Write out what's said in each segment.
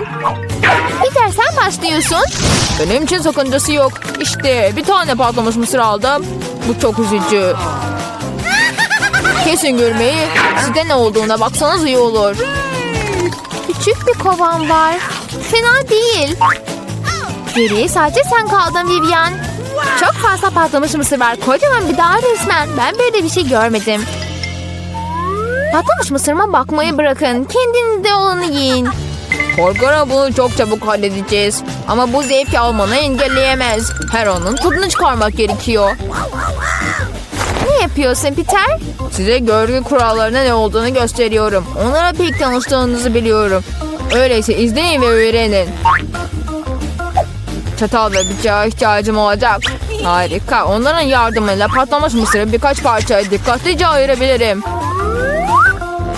başlasın. Peter sen başlıyorsun. Benim için sakıncası yok. İşte bir tane patlamış mısır aldım. Bu çok üzücü. Kesin görmeyi. Size ne olduğuna baksanız iyi olur. Küçük bir kovan var. Fena değil. Geriye sadece sen kaldın Vivian. Çok fazla patlamış mısır var. Kocaman bir dağ resmen. Ben böyle bir şey görmedim. Patlamış mısırıma bakmayı bırakın. Kendinize olanı yiyin. Korkarım bunu çok çabuk halledeceğiz. Ama bu zevki almanı engelleyemez. Her anın tadını çıkarmak gerekiyor. Ne yapıyorsun Peter? Size görgü kurallarına ne olduğunu gösteriyorum. Onlara pek tanıştığınızı biliyorum. Öyleyse izleyin ve öğrenin. Çatal ve bıçağa ihtiyacım olacak. Harika. Onların yardımıyla patlamış mısırı birkaç parçaya dikkatlice ayırabilirim.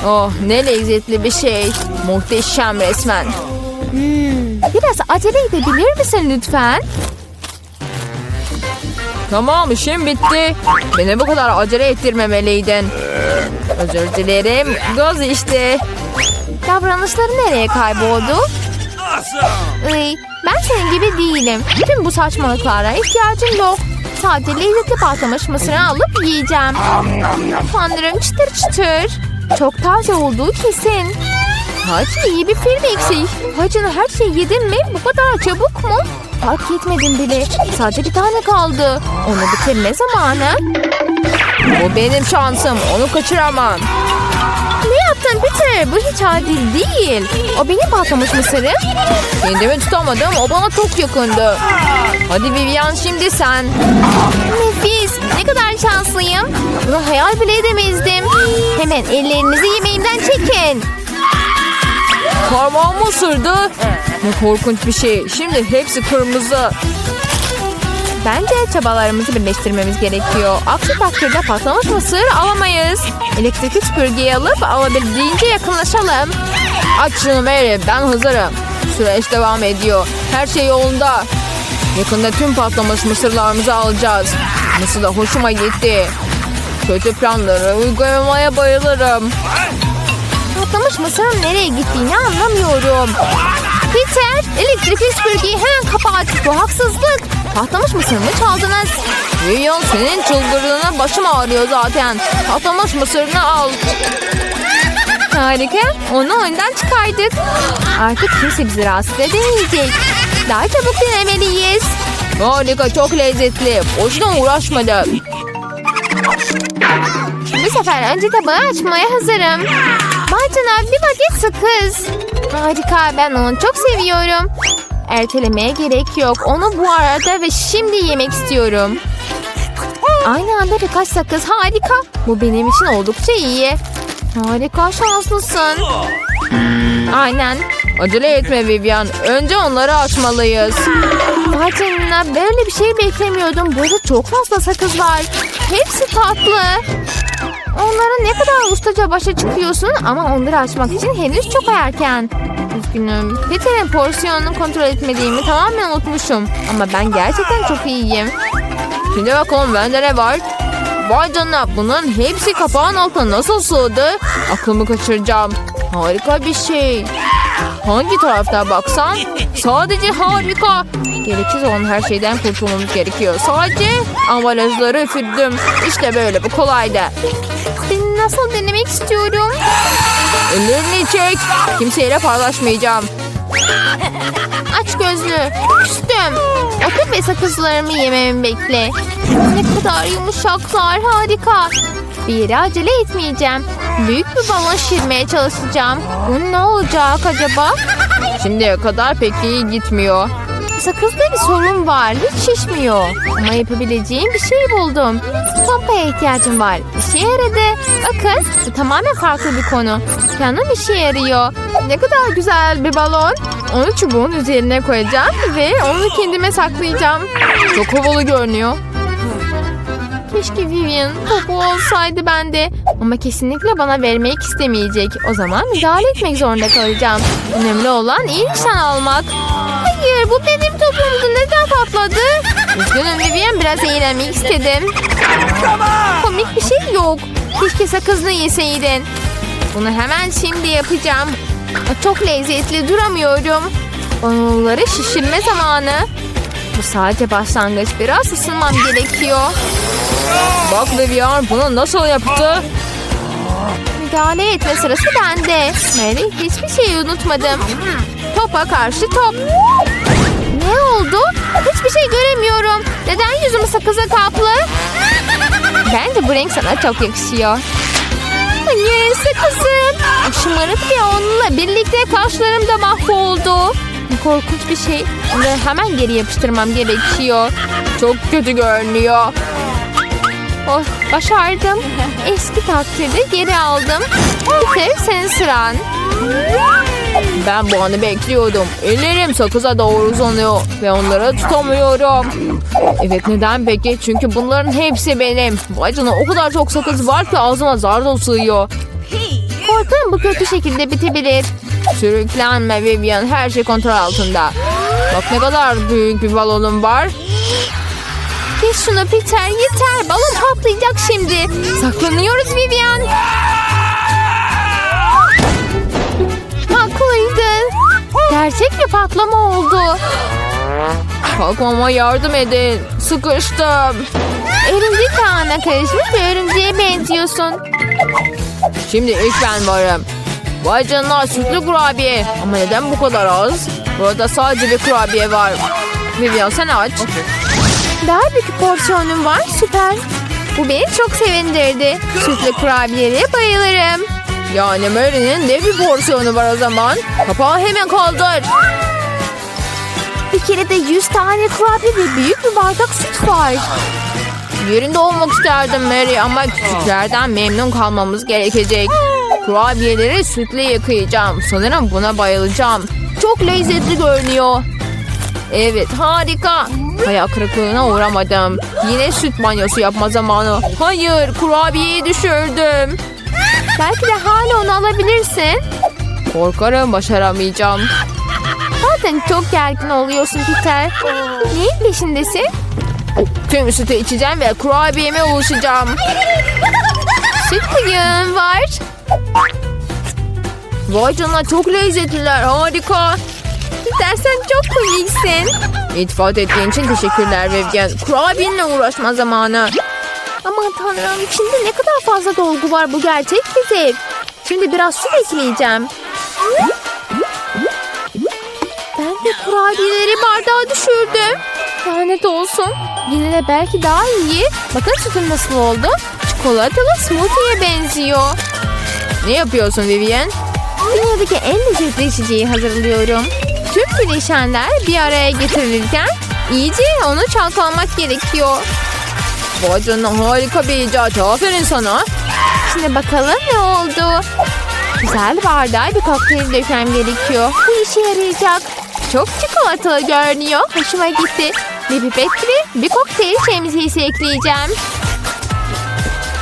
Oh ne lezzetli bir şey. Muhteşem resmen. Biraz acele edebilir misin lütfen? Tamam işim bitti. Beni bu kadar acele ettirmemeliydin. Özür dilerim. Gaz işte. Davranışları nereye kayboldu? Iy, ben senin gibi değilim. Tüm bu saçmalıklara ihtiyacım yok. Sadece lezzetli patlamış mısırı alıp yiyeceğim. Tanrım çıtır çıtır. Çok taze olduğu kesin. Hacı iyi bir film eksik. Hacı'nın her şeyi yedin mi? Bu kadar çabuk mu? Fark etmedim bile. Sadece bir tane kaldı. Onu bitirme zamanı. Bu benim şansım. Onu kaçıramam. Ne yaptın Bu hiç adil değil. O benim patlamış mısırım. Kendimi tutamadım. O bana çok yakındı. Hadi Vivian şimdi sen. Nefis. Ne kadar şanslıyım. Bunu hayal bile edemezdim. Hemen ellerinizi yemeğimden çekin. Parmağımı ısırdı. Ne korkunç bir şey. Şimdi hepsi kırmızı. Bence çabalarımızı birleştirmemiz gerekiyor. Aksi takdirde patlamış mısır alamayız. Elektrikli süpürgeyi alıp alabildiğince yakınlaşalım. Aç şunu ben hazırım. Süreç devam ediyor. Her şey yolunda. Yakında tüm patlamış mısırlarımızı alacağız. Nasıl da hoşuma gitti. Kötü planları uygulamaya bayılırım. Patlamış mısırın nereye gittiğini anlamıyorum. Peter, elektrikli süpürgeyi hemen kapat. Bu haksızlık. Patlamış mısırımı çaldınız. Vivian senin çıldırdığına başım ağrıyor zaten. Patlamış mısırını al. Harika. Onu oyundan çıkardık. Artık kimse bizi rahatsız edemeyecek. Daha çabuk denemeliyiz. Harika çok lezzetli. Boşuna uğraşmadım. Bu sefer önce tabağı açmaya hazırım. Bacana bir paket sakız. Harika ben onu çok seviyorum. Ertelemeye gerek yok. Onu bu arada ve şimdi yemek istiyorum. Aynı anda birkaç sakız harika. Bu benim için oldukça iyi. Harika şanslısın. Aynen. Acele etme Vivian. Önce onları açmalıyız. Vay canına böyle bir şey beklemiyordum. Burada çok fazla sakız var. Hepsi tatlı. Kadar ustaca başa çıkıyorsun ama onları açmak için henüz çok erken. Üzgünüm. Peter'in porsiyonunu kontrol etmediğimi tamamen unutmuşum. Ama ben gerçekten çok iyiyim. Şimdi bakalım bende ne var? Vay canına bunların hepsi kapağın altına nasıl sığdı? Aklımı kaçıracağım. Harika bir şey. Hangi taraftan baksan sadece harika. Gereksiz olan her şeyden kurtulmamız gerekiyor. Sadece ambalajları üfürdüm. İşte böyle bu kolaydı. Seni nasıl denemek istiyorum? Ellerini çek. Kimseyle paylaşmayacağım. Aç gözlü. Küstüm. Otur ve sakızlarımı yememi bekle. Ne kadar yumuşaklar. Harika. Bir yere acele etmeyeceğim. Büyük bir balon şişirmeye çalışacağım. Bu ne olacak acaba? Şimdiye kadar pek iyi gitmiyor. Sakızda bir sorun var. Hiç şişmiyor. Ama yapabileceğim bir şey buldum. Pompaya ihtiyacım var. İşe yaradı. Bakın bu tamamen farklı bir konu. Planım işe yarıyor. Ne kadar güzel bir balon. Onu çubuğun üzerine koyacağım ve onu kendime saklayacağım. Çok havalı görünüyor. Keşke Vivian topu olsaydı bende. Ama kesinlikle bana vermek istemeyecek. O zaman müdahale etmek zorunda kalacağım. Önemli olan iyi nişan almak. Hayır bu benim topumdu. Neden patladı? Üzgünüm Vivian biraz eğlenmek istedim. Komik bir şey yok. Keşke sakızını yeseydin. Bunu hemen şimdi yapacağım. Çok lezzetli duramıyorum. Onları şişirme zamanı. Bu sadece başlangıç. Biraz ısınmam gerekiyor. Bak Vivian bunu nasıl yaptı? Müdahale etme sırası bende. Mary hiçbir şeyi unutmadım. Topa karşı top. Ne oldu? Hiçbir şey göremiyorum. Neden yüzüm sakıza kaplı? Bence bu renk sana çok yakışıyor. Hayır sakızım. Şımarık ve onunla birlikte kaşlarım da mahvoldu. Bu korkunç bir şey. Bunu hemen geri yapıştırmam gerekiyor. Çok kötü görünüyor. Oh, başardım. Eski takdirde geri aldım. Peter senin sıran. Ben bu anı bekliyordum. Ellerim sakıza doğru uzanıyor ve onları tutamıyorum. Evet neden peki? Çünkü bunların hepsi benim. Vay canına o kadar çok sakız var ki ağzıma zar da sığıyor. Korkarım bu kötü şekilde bitebilir. Sürüklenme Vivian her şey kontrol altında. Bak ne kadar büyük bir balonum var. Kes şunu Peter yeter. Balon patlayacak şimdi. Saklanıyoruz Vivian. Gerçek bir patlama oldu. Kalkmama yardım edin. Sıkıştım. Örümcek ağına karışmış bir örümceğe benziyorsun. Şimdi ilk ben varım. Vay canına sütlü kurabiye. Ama neden bu kadar az? Burada sadece bir kurabiye var. Vivian sen aç. Daha büyük porsiyonum var süper. Bu beni çok sevindirdi. Sütlü kurabiyelere bayılırım. Yani Mary'nin ne bir porsiyonu var o zaman? Kapağı hemen kaldır. Bir kere de 100 tane kurabiye ve büyük bir bardak süt var. Yerinde olmak isterdim Mary ama küçüklerden memnun kalmamız gerekecek. Kurabiyeleri sütle yıkayacağım. Sanırım buna bayılacağım. Çok lezzetli görünüyor. Evet harika. Hayal kırıklığına uğramadım. Yine süt banyosu yapma zamanı. Hayır kurabiyeyi düşürdüm. Belki de hala onu alabilirsin. Korkarım başaramayacağım. Zaten çok gergin oluyorsun Peter. Neyin peşindesin? Tüm sütü içeceğim ve kurabiyeme ulaşacağım. Süt kıyığın var. Vay canına çok lezzetliler harika. Peter sen çok komiksin. İltifat ettiğin için teşekkürler Vivian. Kurabiyenle uğraşma zamanı. Aman tanrım içinde ne kadar fazla dolgu var bu gerçek bir zevk. Şimdi biraz süt ekleyeceğim. Ben de kurabiyeleri bardağa düşürdüm. Lanet olsun. Yine de belki daha iyi. Bakın sütüm nasıl oldu. Çikolatalı smoothie'ye benziyor. Ne yapıyorsun Vivian? Dünyadaki en lezzetli içeceği hazırlıyorum. Tüm bileşenler bir araya getirilirken iyice onu çalkalamak gerekiyor. Vay canına harika bir icat. Aferin sana. Şimdi bakalım ne oldu. Güzel bardağa bir kokteyl dökmem gerekiyor. Bu işe yarayacak. Çok çikolatalı görünüyor. Hoşuma gitti. Bir pipet gibi bir kokteyl şemsiyesi ekleyeceğim.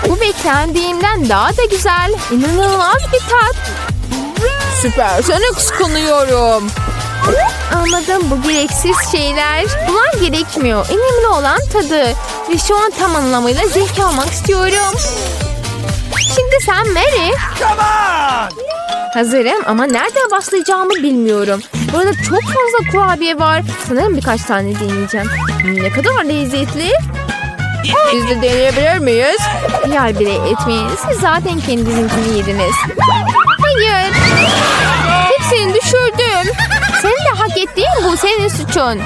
Bu beklendiğimden daha da güzel. İnanılmaz bir tat. Süper. Seni kıskanıyorum. Anladım bu gereksiz şeyler. Bunlar gerekmiyor. Önemli olan tadı. Ve şu an tam anlamıyla zevk almak istiyorum. Şimdi sen Mary. Hazırım ama nereden başlayacağımı bilmiyorum. Burada çok fazla kurabiye var. Sanırım birkaç tane deneyeceğim. Ne kadar lezzetli. Biz de deneyebilir miyiz? Yer bile etmeyin. Siz zaten kendinizinkini yediniz. Hayır. Hepsini düşürdüm. Senin de hak ettiğin bu senin suçun.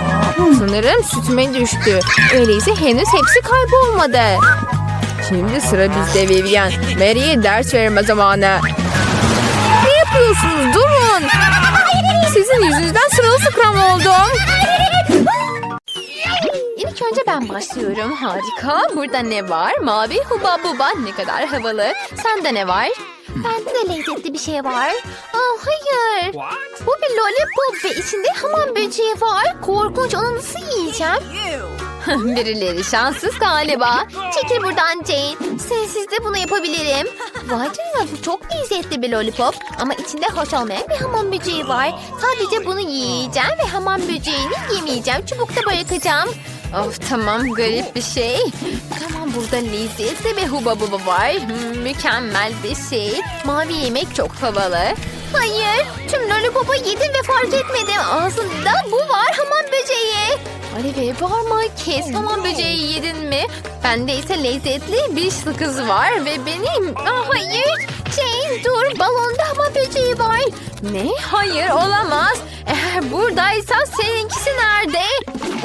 Sanırım sütüme düştü. Öyleyse henüz hepsi kaybolmadı. Şimdi sıra bizde Vivian. Mary'e ders verme zamanı. Ne yapıyorsunuz? Durun. Sizin yüzünüzden sırılsıklam oldum. İlk önce ben başlıyorum. Harika. Burada ne var? Mavi huba buba. Ne kadar havalı. Sende ne var? Bende de lezzetli bir şey var. Aa, hayır. Bu bir lollipop ve içinde hamam böceği var. Korkunç. Onu nasıl yiyeceğim? Birileri şanssız galiba. Çekil buradan Jane. Sensiz de bunu yapabilirim. Vay canına bu çok lezzetli bir lollipop. Ama içinde hoş olmayan bir hamam böceği var. Sadece bunu yiyeceğim ve hamam böceğini yemeyeceğim. Çubukta bırakacağım. Of tamam garip bir şey. Tamam burada lezzetli bir huba buba var. Hmm, mükemmel bir şey. Mavi yemek çok havalı. Hayır, tüm lollipopu yedim ve fark etmedim. Ağzımda bu var hamam böceği. Olive bağırma kes hamam böceği yedin mi? Bende ise lezzetli bir sakız var ve benim... Aa, hayır, Jane dur balonda hamam böceği var. Ne? Hayır olamaz. Eğer buradaysa seninkisi nerede?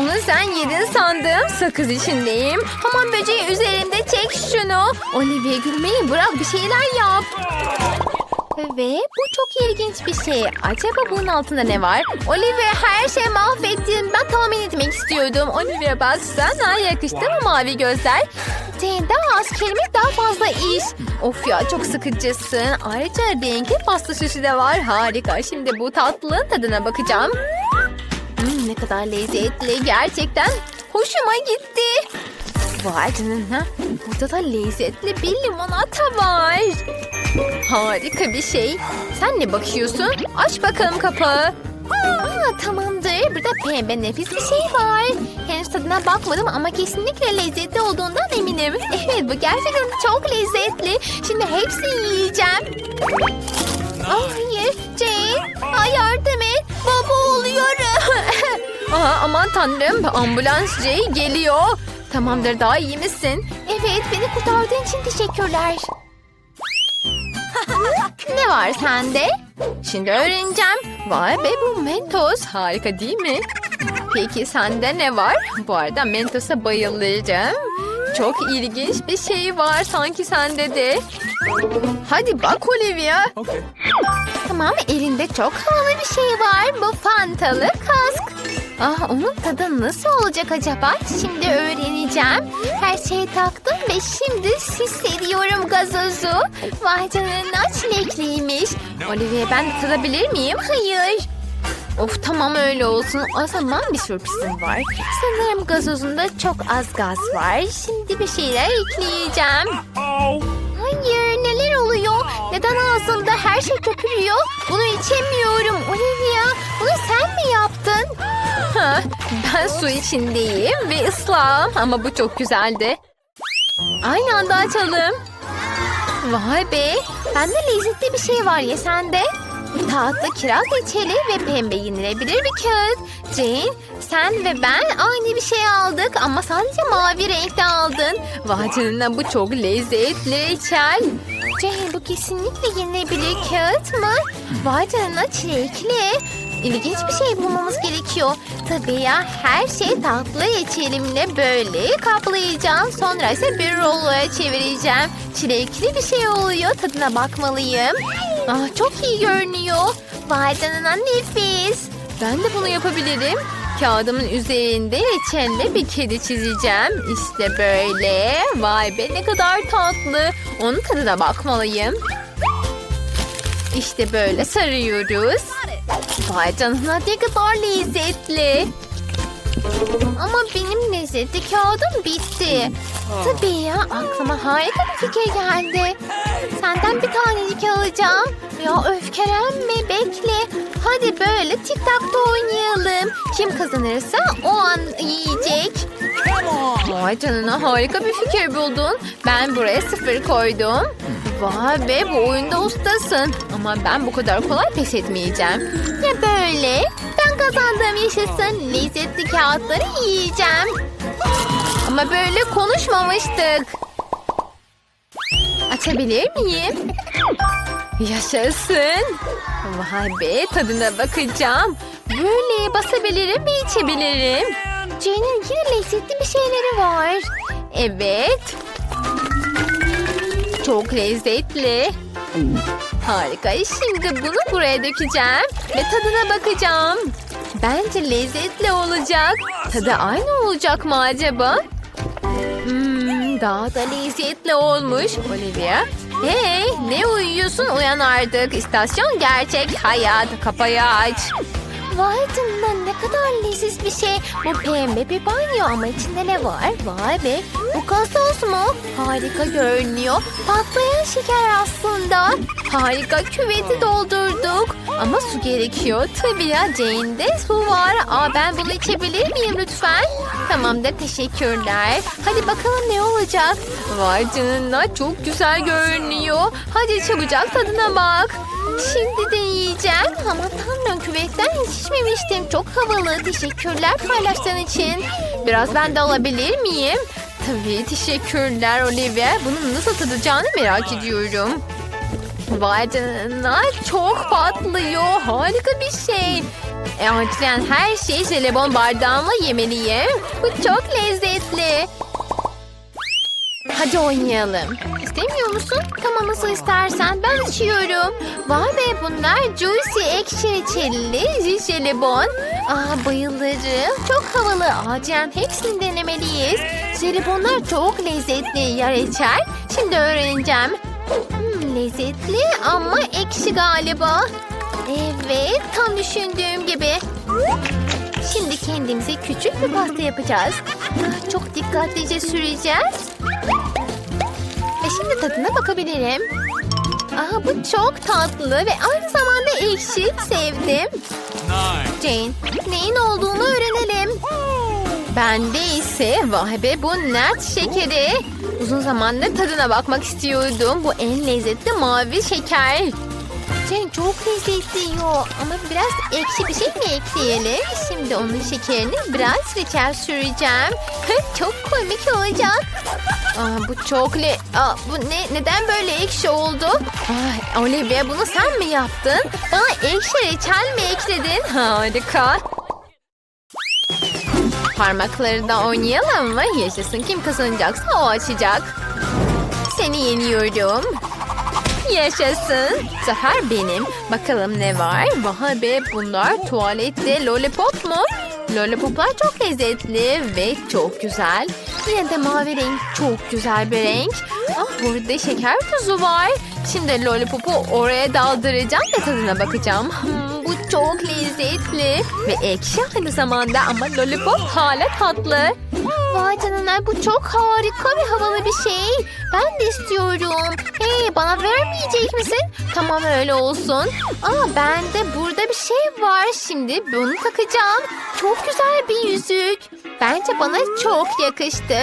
Onu sen yedin sandım. Sakız içindeyim. Hamam böceği üzerimde çek şunu. Olivia gülmeyi bırak bir şeyler yap. Ve bu çok ilginç bir şey. Acaba bunun altında ne var? Olivia her şeyi mahvettin. Ben tahmin etmek istiyordum. Olivia bak sana yakıştı mı mavi gözler? Jane daha az kelime daha fazla iş. Of ya çok sıkıcısın. Ayrıca renkli pasta süsü de var. Harika. Şimdi bu tatlının tadına bakacağım. Hmm, ne kadar lezzetli. Gerçekten hoşuma gitti. Vay canına. Burada da lezzetli bir limonata var. Harika bir şey. Sen ne bakıyorsun? Aç bakalım kapağı. Aa, tamamdır. Burada pembe nefis bir şey var. Henüz tadına bakmadım ama kesinlikle lezzetli olduğundan eminim. Evet bu gerçekten çok lezzetli. Şimdi hepsini yiyeceğim. Aa, hayır Jane. Ay yardım et. Baba oluyorum. Aa, aman tanrım ambulans Jay geliyor. Tamamdır daha iyi misin? Evet beni kurtardığın için teşekkürler. Ne var sende? Şimdi öğreneceğim. Vay be bu mentos harika değil mi? Peki sende ne var? Bu arada mentosa bayılacağım. Çok ilginç bir şey var sanki sende de. Hadi bak Olivia. Okay. Tamam elinde çok havalı bir şey var. Bu fantalı kask. Ah onun tadı nasıl olacak acaba? Şimdi öğreneceğim. Her şeyi taktım ve şimdi hissediyorum gazozu. Vay canına çilekliymiş. Olivia ben tadabilir miyim? Hayır. Of tamam öyle olsun. O zaman bir sürprizim var. Sanırım gazozunda çok az gaz var. Şimdi bir şeyler ekleyeceğim. Hayır neler oluyor? Neden ağzımda her şey köpürüyor? Bunu içemiyorum. Olivia bunu sen mi yaptın? Ha, ben su içindeyim ve ıslahım ama bu çok güzeldi. Aynı anda açalım. Vay be. Bende lezzetli bir şey var ya sende. Tatlı kiraz reçeli ve pembe yenilebilir bir kağıt. Jane sen ve ben aynı bir şey aldık ama sadece mavi renkte aldın. Vay bu çok lezzetli reçel. Jane bu kesinlikle yenilebilir kağıt mı? Vay canına çilekli. İlginç bir şey bulmamız gerekiyor. Tabii ya her şey tatlı reçelimle böyle kaplayacağım. Sonra ise bir ruloya çevireceğim. Çilekli bir şey oluyor. Tadına bakmalıyım. Ah, çok iyi görünüyor. Vay canına nefis. Ben de bunu yapabilirim. Kağıdımın üzerinde reçelle bir kedi çizeceğim. İşte böyle. Vay be ne kadar tatlı. Onun tadına bakmalıyım. İşte böyle sarıyoruz. Vay canına ne kadar lezzetli. Ama benim lezzetli kağıdım bitti. Tabii ya aklıma harika bir fikir geldi. Senden bir tanecik alacağım. Ya öfkelenme bekle. Hadi böyle tik tak da oynayalım. Kim kazanırsa o an yiyecek. Vay canına harika bir fikir buldun. Ben buraya sıfır koydum. Vay be bu oyunda ustasın. Ama ben bu kadar kolay pes etmeyeceğim. Ya böyle? Kazandım yaşasın. Lezzetli kağıtları yiyeceğim. Ama böyle konuşmamıştık. Açabilir miyim? Yaşasın. Vay be tadına bakacağım. Böyle basabilirim ve içebilirim. Jane'in yine lezzetli bir şeyleri var. Evet. Çok lezzetli. Harika. Şimdi bunu buraya dökeceğim ve tadına bakacağım. Bence lezzetli olacak. Tadı aynı olacak mı acaba? Hmm, daha da lezzetli olmuş. Olivia. Hey ne uyuyorsun uyan artık. İstasyon gerçek hayat. Kapıyı aç. Vay canına ne kadar leziz bir şey. Bu pembe bir banyo ama içinde ne var? Vay be. Bu gazoz mu? Harika görünüyor. Patlayan şeker aslında. Harika küveti doldurduk. Ama su gerekiyor. Tabii ya Jane'de su var. Aa, ben bunu içebilir miyim lütfen? Tamamdır teşekkürler. Hadi bakalım ne olacak? Vay canına çok güzel görünüyor. Hadi çabucak tadına bak. Şimdi de yiyeceğim. Ama tanrım küvetten hiç içmemiştim. Çok havalı. Teşekkürler paylaştığın için. Biraz ben de alabilir miyim? Tabii teşekkürler Olivia. Bunun nasıl tadacağını merak ediyorum. Vay canına çok patlıyor. Harika bir şey. E, acilen her şeyi jelibon bardağımla yemeliyim. Bu çok lezzetli. Hadi oynayalım. İstemiyor musun? Tamam nasıl istersen. Ben içiyorum. Vay be bunlar juicy ekşi reçelli jelibon. Aa bayılırım. Çok havalı. Acilen hepsini denemeliyiz. Jelibonlar çok lezzetli ya reçel. Şimdi öğreneceğim. Hmm, lezzetli ama ekşi galiba. Evet tam düşündüğüm gibi. Şimdi kendimize küçük bir pasta yapacağız. Ah, Çok dikkatlice süreceğiz. Şimdi tadına bakabilirim. Aa, bu çok tatlı ve aynı zamanda ekşi. Sevdim. Jane, neyin olduğunu öğrenelim. Bende ise vay be bu nut şekeri. Uzun zamandır tadına bakmak istiyordum. Bu en lezzetli mavi şeker. Jane çok lezzetli yiyor ama biraz ekşi bir şey mi ekleyelim? Şimdi onun şekerini biraz reçel süreceğim. çok komik olacak. Aa, bu çok le... Aa, bu ne? Neden böyle ekşi oldu? Ay, Olivia bunu sen mi yaptın? Bana ekşi reçel mi ekledin? Harika. Parmakları da oynayalım mı? Yaşasın kim kazanacaksa o açacak. Seni yeniyorum. Yaşasın. Zafer benim. Bakalım ne var? Vay be bunlar tuvalette lollipop mu? Lollipoplar çok lezzetli ve çok güzel. Yine de mavi renk çok güzel bir renk. Ah burada şeker tuzu var. Şimdi lollipopu oraya daldıracağım ve tadına bakacağım. Hmm, bu çok lezzetli ve ekşi aynı zamanda ama lollipop hala tatlı. Vay canına bu çok harika ve havalı bir şey. Ben de istiyorum. Hey bana vermeyecek misin? Tamam öyle olsun. Aa bende burada bir şey var. Şimdi bunu takacağım. Çok güzel bir yüzük. Bence bana çok yakıştı.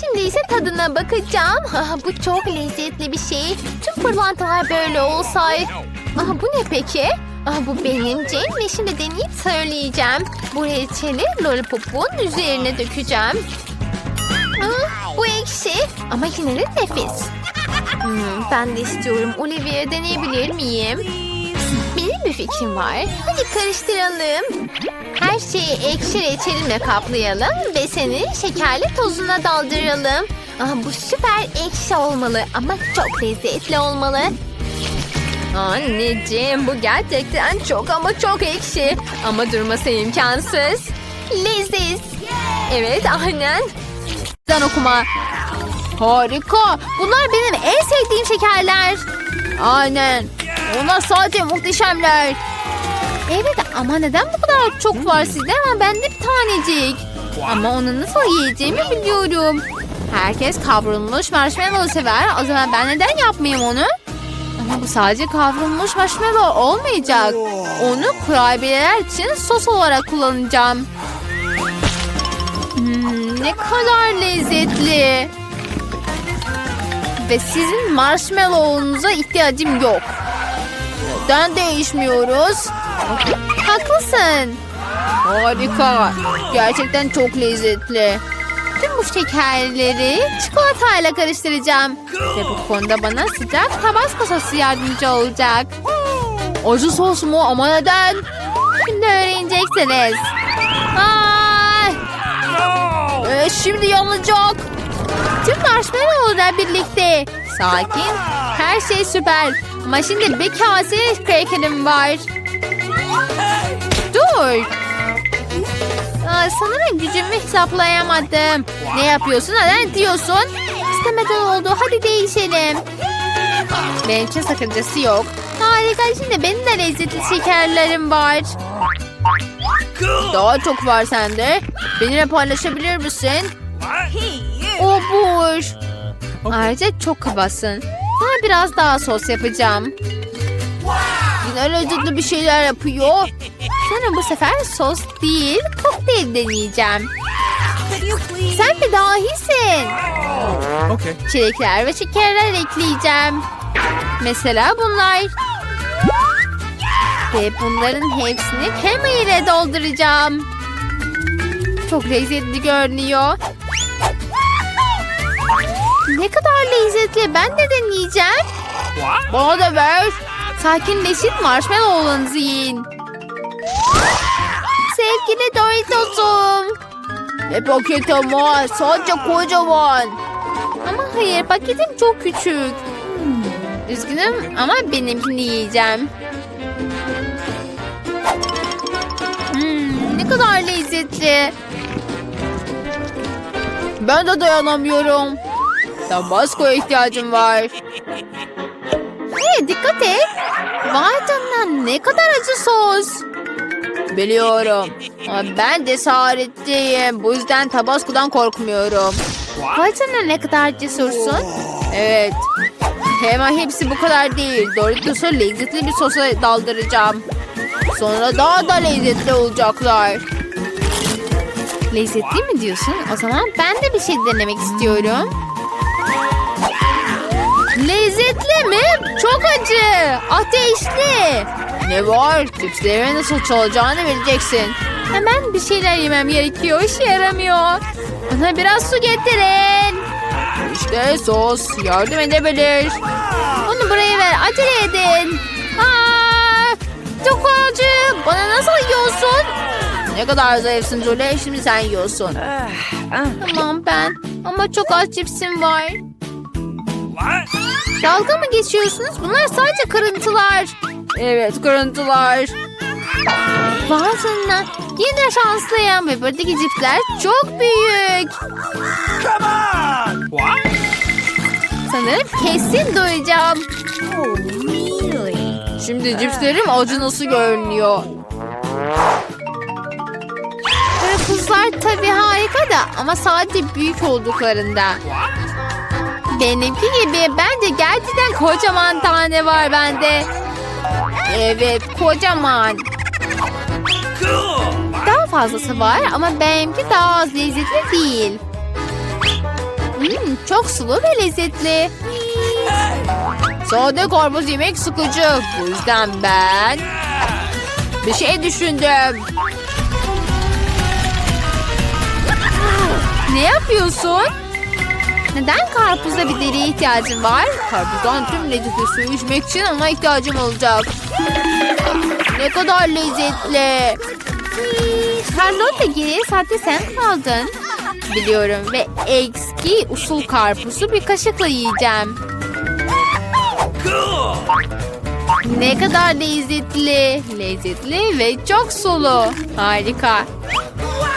Şimdi ise tadına bakacağım. Ah, bu çok lezzetli bir şey. Tüm pırlantalar böyle olsaydı. Aha, bu ne peki? Ah, bu benim Jane ve şimdi deneyip söyleyeceğim. Bu reçeli lollipopun üzerine dökeceğim. Ah, bu ekşi ama yine de nefis. Hmm, ben de istiyorum. Olivia deneyebilir miyim? Benim bir fikrim var. Hadi karıştıralım. Her şeyi ekşi reçelimle kaplayalım ve seni şekerli tozuna daldıralım. Aa, bu süper ekşi olmalı ama çok lezzetli olmalı. Anneciğim bu gerçekten çok ama çok ekşi. Ama durması imkansız. Leziz. Evet aynen. Sen okuma. Harika. Bunlar benim en sevdiğim şekerler. Aynen. Onlar sadece muhteşemler. Evet ama neden bu kadar çok var sizde ama bende bir tanecik. Ama onu nasıl yiyeceğimi biliyorum. Herkes kavrulmuş marshmallow sever. O zaman ben neden yapmayayım onu? Ama bu sadece kavrulmuş marshmallow olmayacak. Onu kurabiyeler için sos olarak kullanacağım. Hmm, ne kadar lezzetli. Ve sizin marshmallow'unuza ihtiyacım yok. Neden değişmiyoruz? Haklısın. Harika. Gerçekten çok lezzetli. Tüm bu şekerleri çikolatayla karıştıracağım. Ve bu konuda bana sıcak tabasco sosu yardımcı olacak. Acı sos mu? Ama neden? Şimdi öğreneceksiniz. Ay! Ee, şimdi yanacak. Tüm marshmallow'lar birlikte. Sakin. Her şey süper. Ama şimdi bir kase krakerim var. Dur. Aa, sanırım gücümü hesaplayamadım. Ne yapıyorsun? Neden diyorsun? İstemeden oldu. Hadi değişelim. Benim için sakıncası yok. Harika şimdi benim de lezzetli şekerlerim var. Daha çok var sende. Benimle paylaşabilir misin? O boş. Ayrıca çok kabasın. Sana biraz daha sos yapacağım. Yine lezzetli bir şeyler yapıyor. Sana bu sefer sos değil kokteyl deneyeceğim. Sen bir dahisin. Okay. Çilekler ve şekerler ekleyeceğim. Mesela bunlar. Ve bunların hepsini krema ile dolduracağım. Çok lezzetli görünüyor. Ne kadar lezzetli. Ben de deneyeceğim. Bana da ver. Sakinleşin marshmallow'larınızı yiyin. Sevgili Doritos'um. Ne paket ama sadece kocaman. Ama hayır paketim çok küçük. Üzgünüm ama benimkini yiyeceğim. Hmm, ne kadar lezzetli. Ben de dayanamıyorum. Tabasco'ya ihtiyacım var. Hey dikkat et. Vay canına ne kadar acı sos. Biliyorum. Ama ben cesaretliyim. Bu yüzden Tabasco'dan korkmuyorum. Vay canına ne kadar cesursun. Evet. Hemen hepsi bu kadar değil. Doritos'u lezzetli bir sosa daldıracağım. Sonra daha da lezzetli olacaklar. Lezzetli mi diyorsun? O zaman ben de bir şey denemek istiyorum. Lezzetli mi? Çok acı. Ateşli. Ne var? Cipslerime nasıl çalacağını bileceksin. Hemen bir şeyler yemem gerekiyor. İşe yaramıyor. Bana biraz su getirin. İşte sos. Yardım edebilir. Onu buraya ver. Acele edin. Aa, çok acı. Bana nasıl yiyorsun? Ne kadar zayıfsın Julie. Şimdi sen yiyorsun. Tamam ben. Ama çok az cipsim var. Dalga mı geçiyorsunuz? Bunlar sadece kırıntılar. Evet kırıntılar. Canına. Yine şanslıyım. Ve buradaki cipsler çok büyük. Come on. What? Sanırım kesin doyacağım. Şimdi cipslerim acı nasıl görünüyor. Karpuzlar tabii harika da ama sadece büyük olduklarında. Benimki gibi bence gerçekten kocaman tane var bende. Evet kocaman. Daha fazlası var ama benimki daha az lezzetli değil. Hmm, çok sulu ve lezzetli. Sade karpuz yemek sıkıcı. Bu yüzden ben bir şey düşündüm. Ne yapıyorsun? Neden karpuzda bir deriye ihtiyacın var? Karpuzdan tüm lezzetli suyu içmek için ona ihtiyacım olacak. Ne kadar lezzetli. Charlotte geriye saatte sen kaldın. Biliyorum ve eski usul karpuzu bir kaşıkla yiyeceğim. Ne kadar lezzetli, lezzetli ve çok sulu. Harika.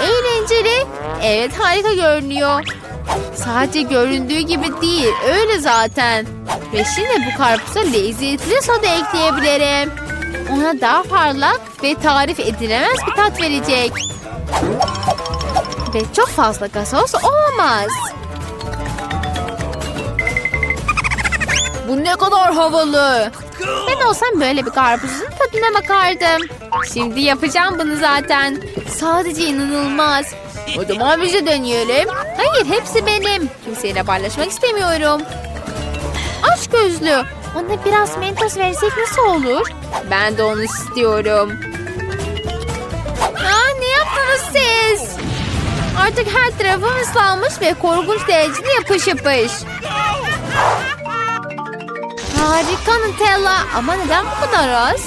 Eğlenceli. Evet harika görünüyor. Sadece göründüğü gibi değil, öyle zaten. Ve şimdi bu karpuza lezzetli soda ekleyebilirim. Ona daha parlak ve tarif edilemez bir tat verecek. Ve çok fazla gazoz olamaz. Bu ne kadar havalı. Ben olsam böyle bir karpuzun tadına bakardım. Şimdi yapacağım bunu zaten. Sadece inanılmaz. O zaman biz de deneyelim. Hayır hepsi benim. Kimseyle paylaşmak istemiyorum. Aç gözlü. Ona biraz mentos versek nasıl olur? Ben de onu istiyorum. Aa, ne yaptınız siz? Artık her tarafım ıslanmış ve korkunç derecede yapış yapış. Harika Nutella. Ama neden bu kadar az?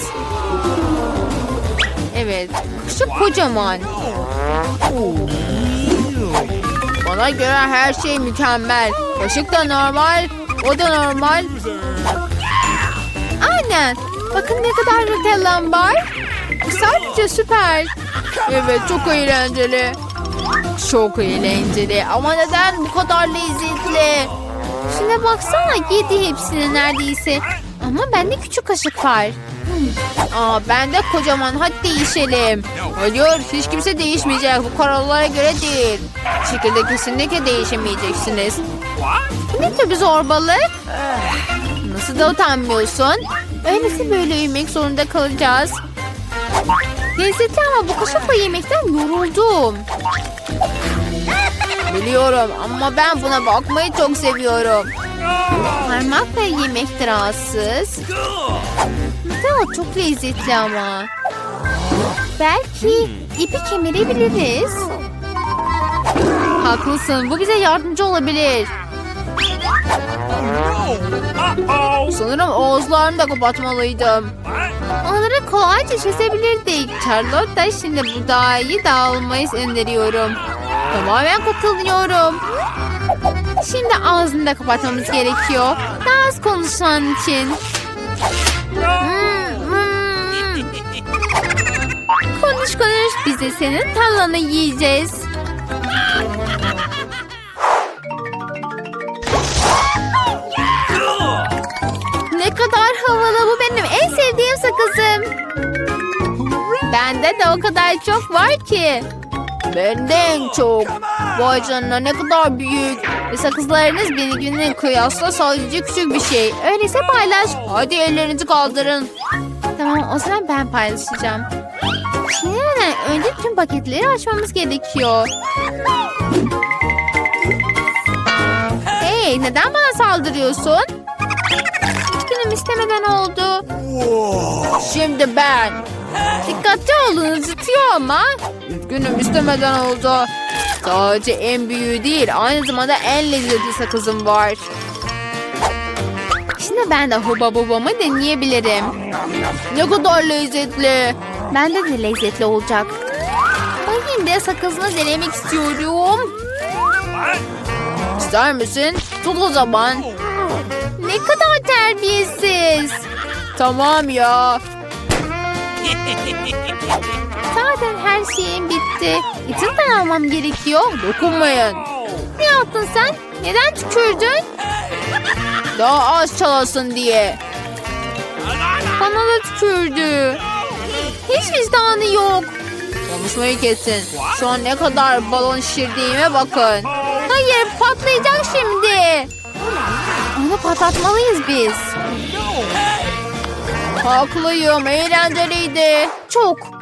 Evet. Şu kocaman. Bana göre her şey mükemmel. Kaşık da normal. O da normal. Aynen. Bakın ne kadar Nutella'm var. Sadece süper. Evet çok eğlenceli. Çok eğlenceli. Ama neden bu kadar lezzetli? Şuna baksana yedi hepsini neredeyse. Ama bende küçük kaşık var. Aa bende kocaman hadi değişelim. Hayır hiç kimse değişmeyecek. Bu kurallara göre değil. Şekilde kesinlikle değişemeyeceksiniz. Ne tür bir zorbalık? Nasıl da utanmıyorsun? Öyleyse böyle yemek zorunda kalacağız. Lezzetli ama bu kaşıkla yemekten yoruldum. Biliyorum ama ben buna bakmayı çok seviyorum. Parmakla yemek rahatsız. Daha çok lezzetli ama. Belki ipi kemirebiliriz. Haklısın. Bu bize yardımcı olabilir. Sanırım ağızlarını da kapatmalıydım. Onları kolayca çizebilirdik. Charlotte şimdi bu dahi dağılmayı öneriyorum. Tamamen katılıyorum. Şimdi ağzını da kapatmamız gerekiyor. Daha az konuşan için. Konuş konuş. Biz de senin tallanı yiyeceğiz. Ne kadar havalı bu benim en sevdiğim sakızım. Bende de o kadar çok var ki. Bende en çok. Vay canına ne kadar büyük. Ve sakızlarınız birbirine kıyasla sadece küçük bir şey. Öyleyse paylaş. Hadi ellerinizi kaldırın. Tamam o zaman ben paylaşacağım. Şimdi önce tüm paketleri açmamız gerekiyor. Hey neden bana saldırıyorsun? Günüm istemeden oldu. Şimdi ben. Dikkatli olun acıtıyor ama. Üzgünüm istemeden oldu. Sadece en büyüğü değil aynı zamanda en lezzetli sakızım var. Şimdi ben de huba bubamı deneyebilirim. Ne kadar lezzetli. Bende de lezzetli olacak. Yine de sakızını denemek istiyorum. İster misin? Tut o zaman. Ne kadar terbiyesiz. Tamam ya. Zaten her şeyim bitti. İçimden almam gerekiyor. Dokunmayın. Ne yaptın sen? Neden tükürdün? Daha az çalasın diye. Bana da tükürdü. Hiç vicdanı yok. Konuşmayı kesin. Şu an ne kadar balon şişirdiğime bakın. Hayır patlayacak şimdi. Onu patlatmalıyız biz. Haklıyım eğlenceliydi. Çok.